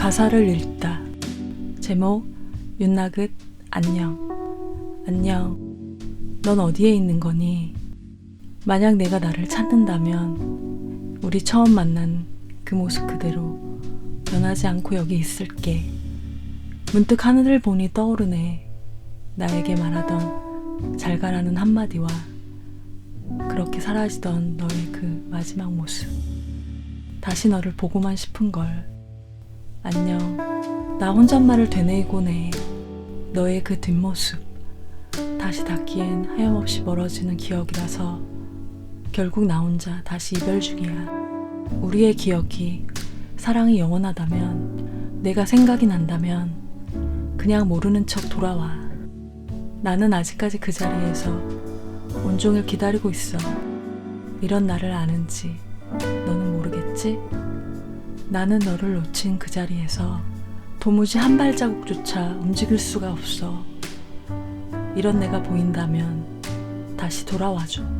가사를 읽다. 제목 윤나긋 안녕. 안녕. 넌 어디에 있는 거니? 만약 내가 나를 찾는다면 우리 처음 만난 그 모습 그대로 변하지 않고 여기 있을게. 문득 하늘을 보니 떠오르네. 나에게 말하던 잘 가라는 한마디와 그렇게 사라지던 너의 그 마지막 모습. 다시 너를 보고만 싶은 걸. 안녕. 나 혼잣말을 되뇌이곤 해. 너의 그 뒷모습. 다시 닿기엔 하염없이 멀어지는 기억이라서 결국 나 혼자 다시 이별 중이야. 우리의 기억이 사랑이 영원하다면 내가 생각이 난다면 그냥 모르는 척 돌아와. 나는 아직까지 그 자리에서 온종일 기다리고 있어. 이런 나를 아는지 너는 모르겠지? 나는 너를 놓친 그 자리에서 도무지 한 발자국조차 움직일 수가 없어. 이런 내가 보인다면 다시 돌아와줘.